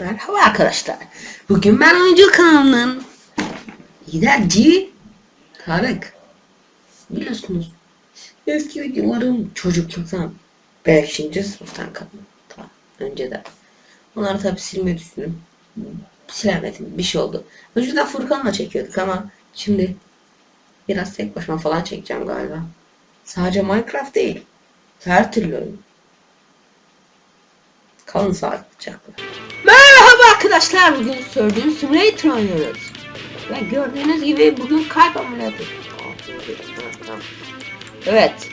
Merhaba arkadaşlar. Bugün ben oyuncu kanalının liderci Tarık. Biliyorsunuz eski videolarım çocukluktan 5. sınıftan kalma. Ta önceden. Onları tabi silmeyi düşündüm. Silemedim. Bir şey oldu. Önceden Furkan'la çekiyorduk ama şimdi biraz tek başıma falan çekeceğim galiba. Sadece Minecraft değil. Her türlü oyun. Kalın sağlıcakla. Arkadaşlar. Bugün Surgeon Simulator oynuyoruz. Ve gördüğünüz gibi bugün kalp ameliyatı. Evet.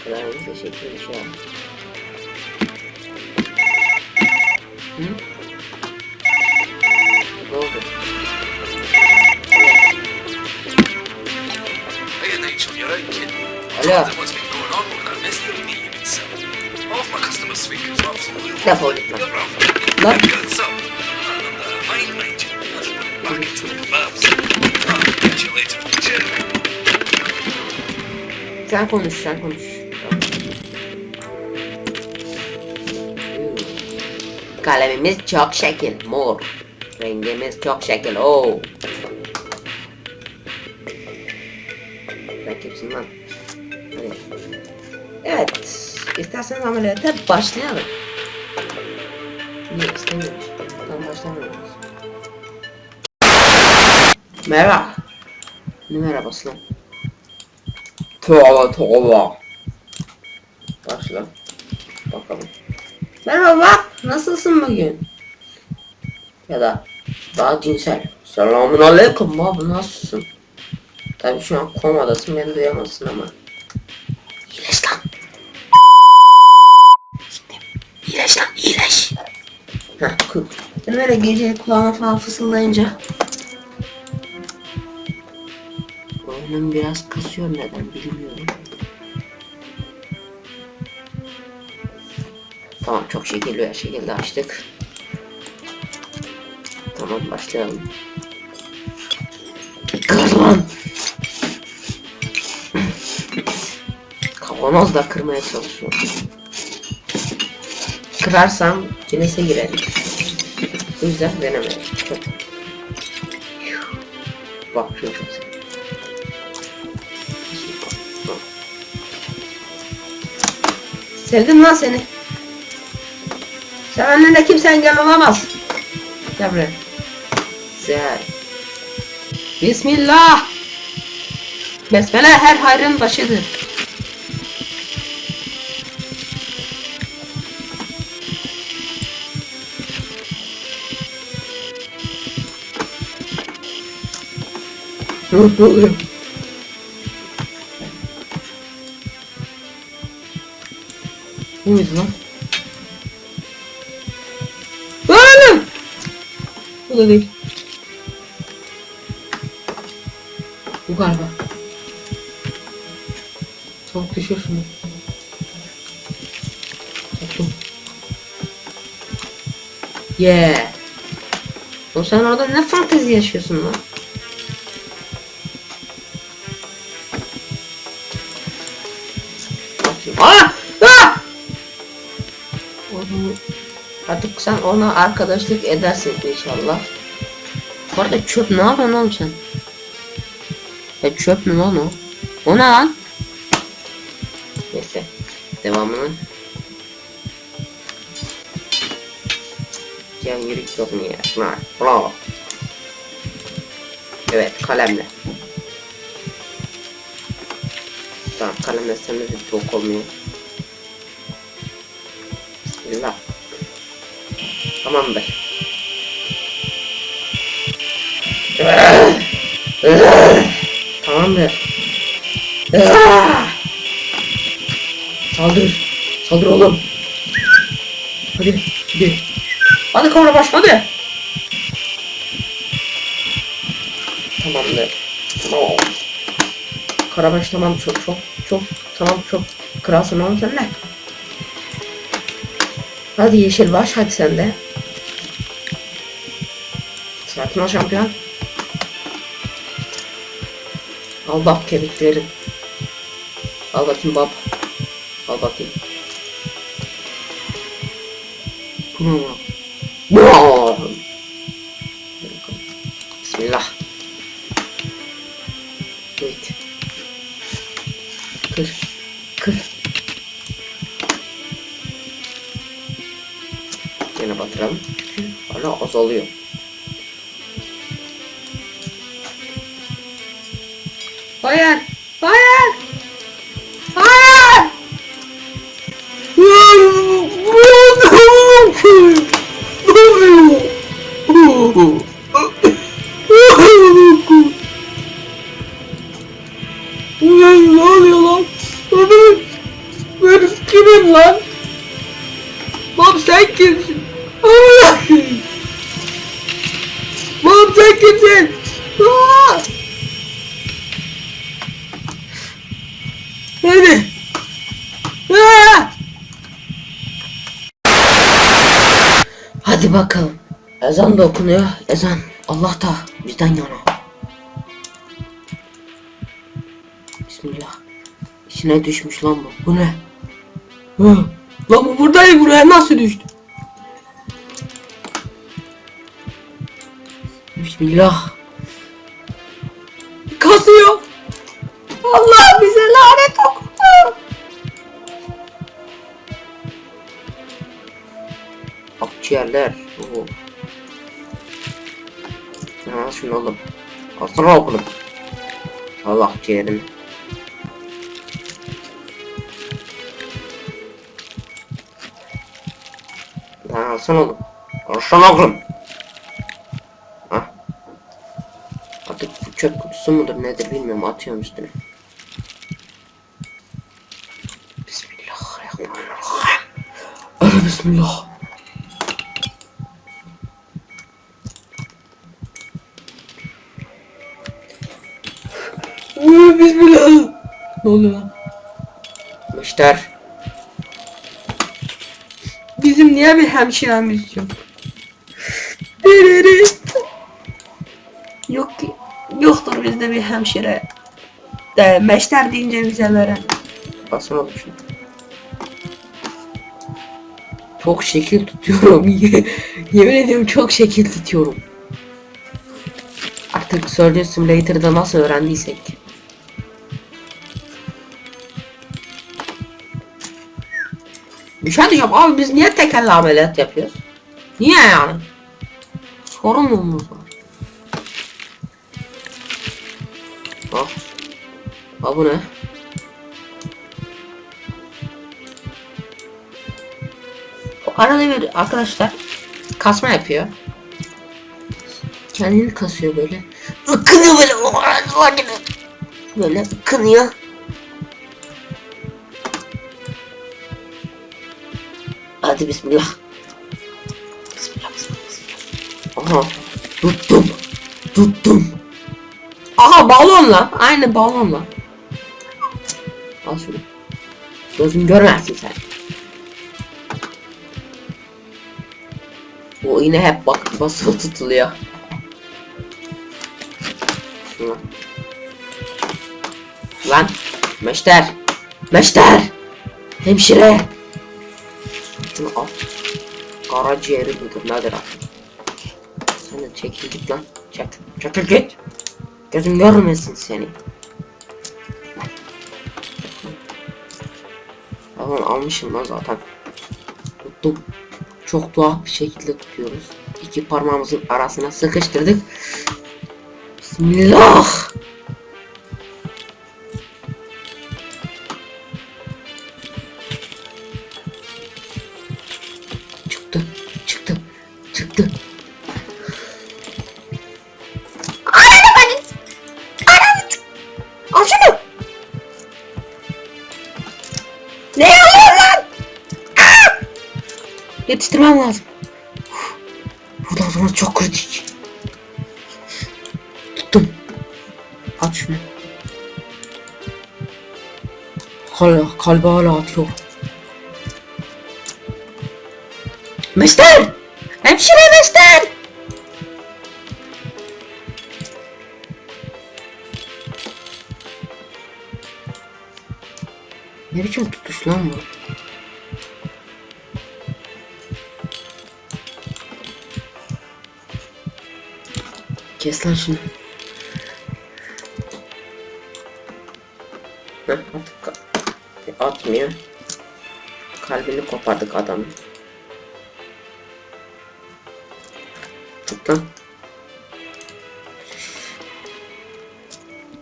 Bu kadar teşekkür ederim. Hı? Ne oldu? Alo. Defol git lan. Lan. Sen konuş, sen konuş. Kalemimiz çok şekil, mor. Rengimiz çok şekil, oo. Ben kimsin lan? Evet, isterseniz ameliyata başlayalım. Niye istemiyoruz? Tamam başlamıyoruz. Merhaba. Ne merhabası lan? Tövbe tövbe. Başla. Bakalım. Merhaba. Nasılsın bugün? Ya da daha cinsel. Selamun aleyküm abi nasılsın? Tabii şu an komadasın beni duyamazsın ama. Heh böyle gece kulağıma falan fısıldayınca Oyunum biraz kasıyor neden bilmiyorum. Tamam çok şekilli her şekilde açtık. Tamam başlayalım. Kır lan! Kavanoz da kırmaya çalışıyor. Kırarsam cinese girerim. Bu yüzden denemedim. Bak şunu çok seviyorum. Sevdim lan seni. Sen annene kimse engel olamaz. Gel buraya. Güzel. Bismillah. Besmele her hayrın başıdır. Ne oluyor? Bu muydu lan? Oğlum! Bu da değil. Bu galiba. Çabuk düşür şunu. Çabuk. Yeah. O sen orada ne fantezi yaşıyorsun lan? Sen ona arkadaşlık edersin inşallah. Bu arada çöp ne yapıyorsun oğlum sen? Ya çöp mü lan o? O ne lan? Neyse. Devamını. Can yürü yok mu ya? Bravo. Evet kalemle. Tamam kalemle sende de çok olmuyor. Bismillah. Tamamdır. Tamamdır. Saldır. Saldır oğlum. Hadi. Hadi. Hadi kavrabaş hadi. Tamamdır. Tamam. Karabaş tamam çok çok çok tamam çok kralsın oğlum sen ne? Hadi yeşil baş hadi sen de. Sakin ol şampiyon. Al bak kemiklerin. Al bakayım bab. Al bakayım. Boom! Bismillah. Evet. Kır. Kır. Yine batıralım. Hala azalıyor. Hayır. Hayır. Hayır. Ulan ne oluyor lan? Oğlum ben kimim lan? Bab sen kimsin? Bakalım. Ezan da okunuyor. Ezan. Allah da bizden yana. Bismillah. İçine düşmüş lan bu. Bu ne? Hı. Lan bu buradayım buraya nasıl düştü? Bismillah. Kasıyor. Akciğerler. Oo. Sen al şunu oğlum. Alsana oğlum. Allah akciğerini. Lan alsana oğlum. Alsana oğlum. Hah. Artık bu çöp kutusu mudur nedir bilmiyorum atıyorum üstüne. Bismillahirrahmanirrahim. Bismillah. Uy, Bismillah. Ne oluyor lan? Müşter. Bizim niye bir hemşiremiz yok? Yok ki. Yoktur bizde bir hemşire. De meşter deyince bize veren. Basın oğlum şunu. Çok şekil tutuyorum. Yemin ediyorum çok şekil tutuyorum. Artık Surgeon Simulator'da nasıl öğrendiysek. Bir şey diyeceğim abi biz niye tekerle ameliyat yapıyoruz? Niye yani? Sorumluluğumuz var. Al. Al bu ne? Arada bir arkadaşlar kasma yapıyor. Kendini kasıyor böyle. Ikınıyor böyle. Böyle ıkınıyor. Hadi bismillah. Bismillah bismillah. bismillah. Aha. Tuttum. Tuttum. Aha balonla. Aynı balonla. Al şunu. Gözün görmezsin sen. O yine hep bak basılı tutuluyor. Şuna. Lan. Meşter. Meşter. Hemşire. Şunu al. Karaciğeri budur nedir artık? Sen de çekil git lan. Çek. Çekil git. Gözüm görmesin seni. Tamam almışım lan zaten. Tuttum. Çok tuhaf bir şekilde tutuyoruz. İki parmağımızın arasına sıkıştırdık. Bismillah. Yetiştirmem lazım. Buradan sonra çok kritik. Tuttum. At şunu. Hala, kalbi hala atıyor. Mister! Hemşire mister! Ne biçim tutuş lan bu? Kes lan şunu. Heh, at, atmıyor. Kalbini kopardık adamın. Tut lan.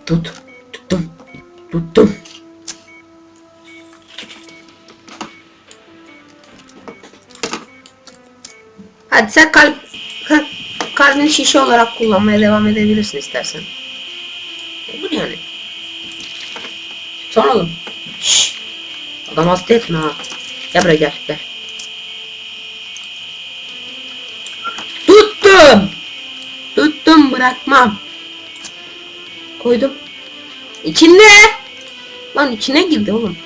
Tut. Tuttum. Tuttum. Hadi sen kalp kalbini şişe olarak kullanmaya devam edebilirsin istersen. Olur yani. Son oğlum. Şşş. Adam hasta etme ha. Gel buraya gel gel. Tuttum. Tuttum bırakmam. Koydum. İçinde. Lan içine girdi oğlum.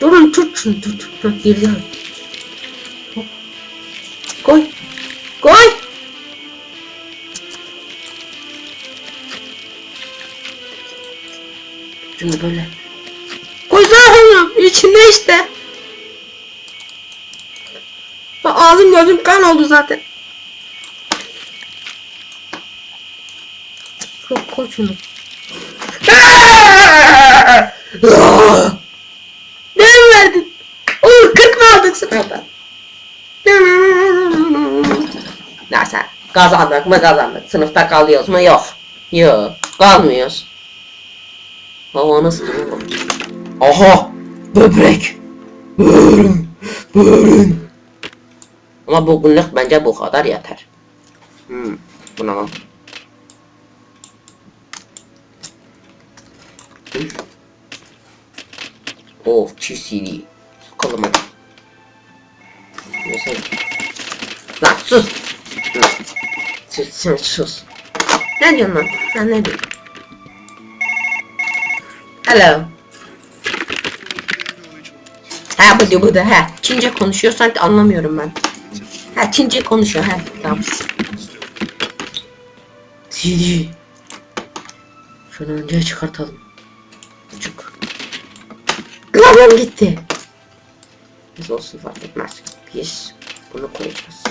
Durun tut şunu tut. Girdi. Koy. Koy. Şimdi böyle. Oğlum. İçinde işte. Bak ağzım gözüm kan oldu zaten. Koy şunu. Ne verdin? Oğlum 40 mı aldık sınavda? Neyse kazandık mı kazandık. Sınıfta kalıyoruz mu? Yok. Yok. Kalmıyoruz. Hava nasıl oğlum? Aha! Böbrek! Böğrüm! Böğrüm! Ama bugünlük bence bu kadar yeter. Hmm. Bu ne lan? Of çiğ CD. Sokalım hadi. Neyse. Lan sus! Sus, sen sus. Ne diyorsun lan? Sen ne diyorsun? Hello. Ha bu da bu da ha. Çince konuşuyor sanki anlamıyorum ben. Ha Çince konuşuyor ha. Tamam. CD. Şunu önce çıkartalım. Çocuk. Klavyem gitti. Biz olsun fark etmez. Biz bunu koyacağız.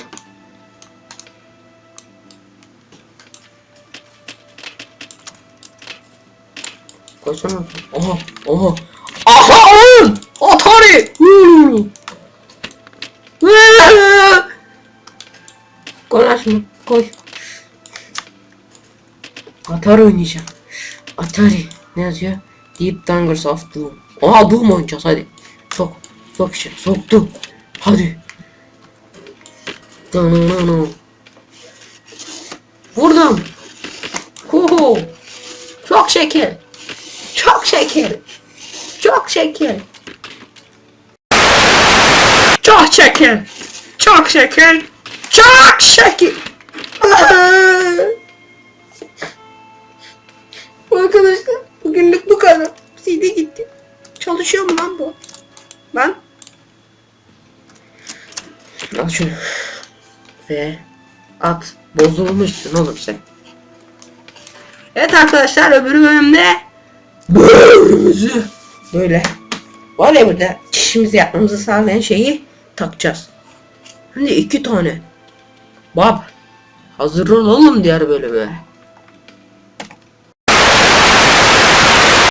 Koysana. Oha. Oha. Aha oğlum. Atari. Şunu. Koy. Atari oynayacağım. Atari. Ne yazıyor? Deep Dangers of Doom. Oha Doom oynayacağız hadi. Sok. Sok işte. Soktum. Hadi. No. Vurdum. Huhu. Çok şeker. Çok şeker. Çok şeker. Çok şeker. Çok şeker. Çok. Aa! Arkadaşlar bugünlük bu kadar. CD gitti. Çalışıyor mu lan bu? Lan. Al şunu. Ve at. Bozulmuşsun oğlum sen. Evet arkadaşlar öbür bölümde bölümümüzü böyle var ya burada çişimizi yapmamızı sağlayan şeyi takacağız. Hani iki tane. Bab hazır ol oğlum diğer bölüme.